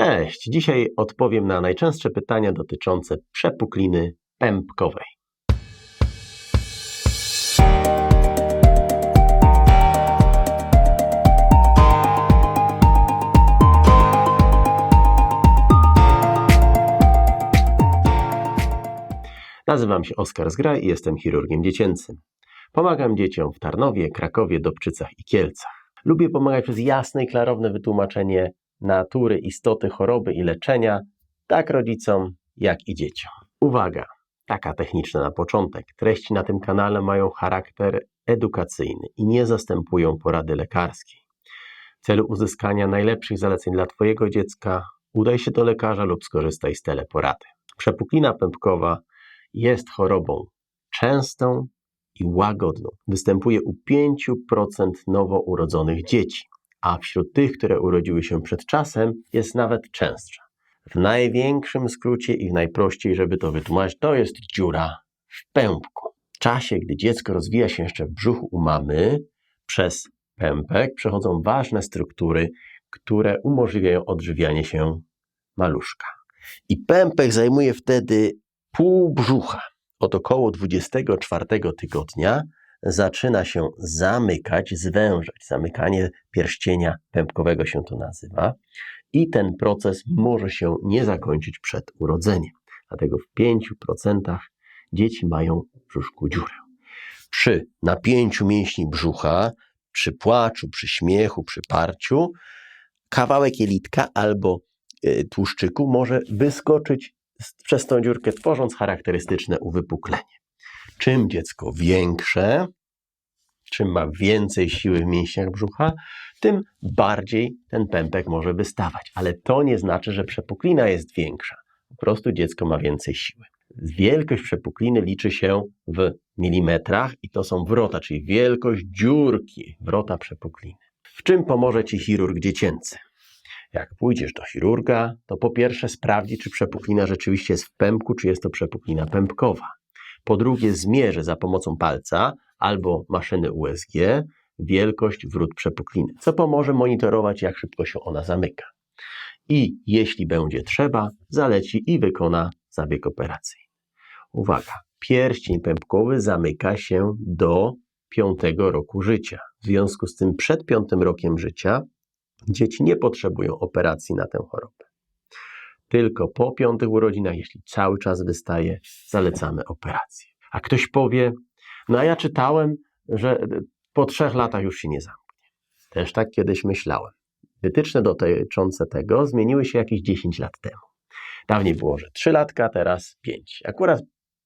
Cześć! Dzisiaj odpowiem na najczęstsze pytania dotyczące przepukliny pępkowej. Nazywam się Oskar Zgraj i jestem chirurgiem dziecięcym. Pomagam dzieciom w Tarnowie, Krakowie, Dobczycach i Kielcach. Lubię pomagać przez jasne i klarowne wytłumaczenie natury, istoty choroby i leczenia, tak rodzicom, jak i dzieciom. Uwaga, taka techniczna na początek. Treści na tym kanale mają charakter edukacyjny i nie zastępują porady lekarskiej. W celu uzyskania najlepszych zaleceń dla Twojego dziecka, udaj się do lekarza lub skorzystaj z teleporady. Przepuklina pępkowa jest chorobą częstą i łagodną. Występuje u 5% nowo urodzonych dzieci, a wśród tych, które urodziły się przed czasem, jest nawet częstsza. W największym skrócie i najprościej, żeby to wytłumaczyć, to jest dziura w pępku. W czasie, gdy dziecko rozwija się jeszcze w brzuchu u mamy, przez pępek przechodzą ważne struktury, które umożliwiają odżywianie się maluszka. I pępek zajmuje wtedy pół brzucha. Od około 24 tygodnia zaczyna się zamykać, zwężać. Zamykanie pierścienia pępkowego się to nazywa. I ten proces może się nie zakończyć przed urodzeniem. Dlatego w 5% dzieci mają w brzuszku dziurę. Przy napięciu mięśni brzucha, przy płaczu, przy śmiechu, przy parciu, kawałek jelitka albo y, tłuszczyku może wyskoczyć przez tą dziurkę, tworząc charakterystyczne uwypuklenie. Czym dziecko większe, czym ma więcej siły w mięśniach brzucha, tym bardziej ten pępek może wystawać. Ale to nie znaczy, że przepuklina jest większa. Po prostu dziecko ma więcej siły. Wielkość przepukliny liczy się w milimetrach i to są wrota, czyli wielkość dziurki, wrota przepukliny. W czym pomoże Ci chirurg dziecięcy? Jak pójdziesz do chirurga, to po pierwsze sprawdzi, czy przepuklina rzeczywiście jest w pępku, czy jest to przepuklina pępkowa. Po drugie, zmierzy za pomocą palca albo maszyny USG wielkość wrót przepukliny, co pomoże monitorować, jak szybko się ona zamyka. I jeśli będzie trzeba, zaleci i wykona zabieg operacyjny. Uwaga, pierścień pępkowy zamyka się do piątego roku życia. W związku z tym przed piątym rokiem życia Dzieci nie potrzebują operacji na tę chorobę. Tylko po piątych urodzinach, jeśli cały czas wystaje, zalecamy operację. A ktoś powie, no a ja czytałem, że po trzech latach już się nie zamknie. Też tak kiedyś myślałem. Wytyczne dotyczące tego zmieniły się jakieś 10 lat temu. Dawniej było, że 3 latka, teraz 5. Akurat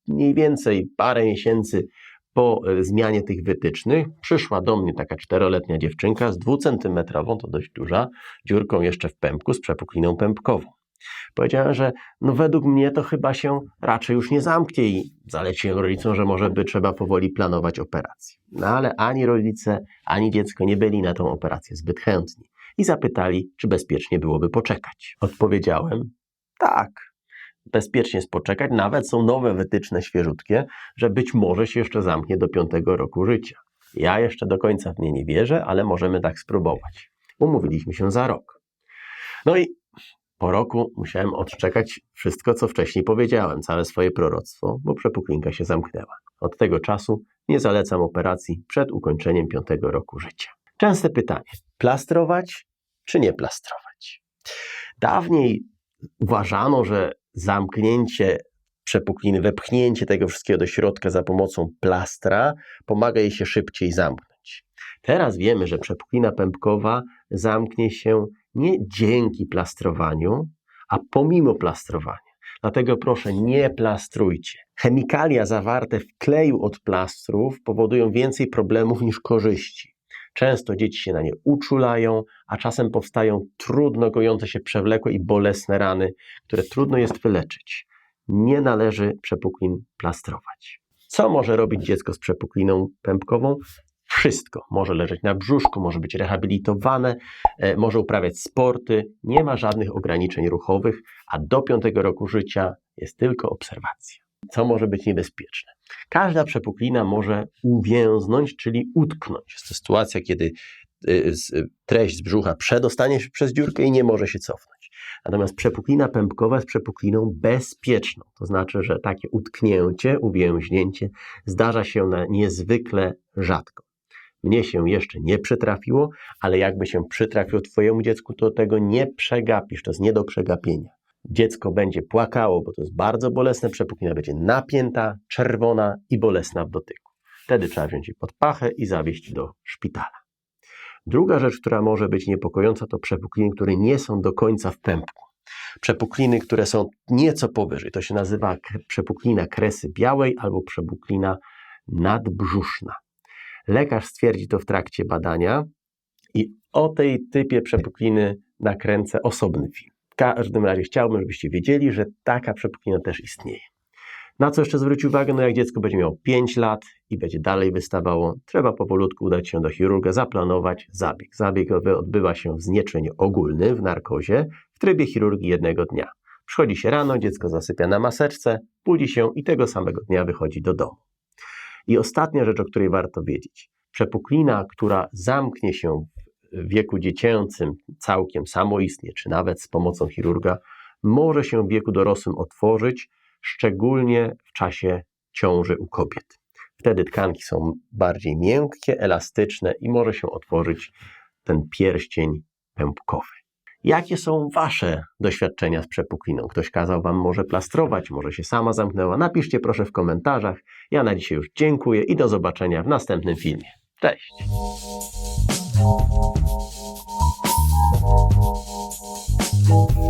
mniej więcej parę miesięcy po e, zmianie tych wytycznych przyszła do mnie taka czteroletnia dziewczynka z dwucentymetrową, to dość duża, dziurką jeszcze w pępku z przepukliną pępkową. Powiedziałem, że no według mnie to chyba się raczej już nie zamknie i zaleciłem rodzicom, że może by trzeba powoli planować operację. No ale ani rodzice, ani dziecko nie byli na tą operację zbyt chętni i zapytali, czy bezpiecznie byłoby poczekać. Odpowiedziałem, tak, bezpiecznie jest poczekać. Nawet są nowe wytyczne świeżutkie, że być może się jeszcze zamknie do piątego roku życia. Ja jeszcze do końca w nie nie wierzę, ale możemy tak spróbować. Umówiliśmy się za rok. No i po roku musiałem odczekać wszystko, co wcześniej powiedziałem, całe swoje proroctwo, bo przepuklinka się zamknęła. Od tego czasu nie zalecam operacji przed ukończeniem piątego roku życia. Częste pytanie: plastrować czy nie plastrować? Dawniej uważano, że zamknięcie przepukliny, wepchnięcie tego wszystkiego do środka za pomocą plastra pomaga jej się szybciej zamknąć. Teraz wiemy, że przepuklina pępkowa zamknie się nie dzięki plastrowaniu, a pomimo plastrowania. Dlatego proszę, nie plastrujcie. Chemikalia zawarte w kleju od plastrów powodują więcej problemów niż korzyści. Często dzieci się na nie uczulają, a czasem powstają trudno gojące się przewlekłe i bolesne rany, które trudno jest wyleczyć. Nie należy przepuklin plastrować. Co może robić dziecko z przepukliną pępkową? Wszystko. Może leżeć na brzuszku, może być rehabilitowane, e, może uprawiać sporty, nie ma żadnych ograniczeń ruchowych, a do piątego roku życia jest tylko obserwacja co może być niebezpieczne. Każda przepuklina może uwięznąć, czyli utknąć. Jest to sytuacja, kiedy y, treść z brzucha przedostanie się przez dziurkę i nie może się cofnąć. Natomiast przepuklina pępkowa jest przepukliną bezpieczną. To znaczy, że takie utknięcie, uwięźnięcie zdarza się niezwykle rzadko. Mnie się jeszcze nie przytrafiło, ale jakby się przytrafiło Twojemu dziecku, to tego nie przegapisz. To jest nie do przegapienia. Dziecko będzie płakało, bo to jest bardzo bolesne. Przepuklina będzie napięta, czerwona i bolesna w dotyku. Wtedy trzeba wziąć je pod pachę i zawieźć do szpitala. Druga rzecz, która może być niepokojąca, to przepukliny, które nie są do końca w pępku. Przepukliny, które są nieco powyżej. To się nazywa przepuklina kresy białej albo przepuklina nadbrzuszna. Lekarz stwierdzi to w trakcie badania i o tej typie przepukliny nakręcę osobny film. W każdym razie chciałbym, żebyście wiedzieli, że taka przepuklina też istnieje. Na co jeszcze zwrócić uwagę? No jak dziecko będzie miało 5 lat i będzie dalej wystawało, trzeba powolutku udać się do chirurga, zaplanować zabieg. Zabieg owy odbywa się w znieczeniu ogólnym, w narkozie, w trybie chirurgii jednego dnia. Przychodzi się rano, dziecko zasypia na maseczce, budzi się i tego samego dnia wychodzi do domu. I ostatnia rzecz, o której warto wiedzieć. Przepuklina, która zamknie się w wieku dziecięcym całkiem samoistnie, czy nawet z pomocą chirurga, może się w wieku dorosłym otworzyć, szczególnie w czasie ciąży u kobiet. Wtedy tkanki są bardziej miękkie, elastyczne i może się otworzyć ten pierścień pępkowy. Jakie są Wasze doświadczenia z przepukliną? Ktoś kazał Wam może plastrować, może się sama zamknęła? Napiszcie proszę w komentarzach. Ja na dzisiaj już dziękuję i do zobaczenia w następnym filmie. Cześć! Thank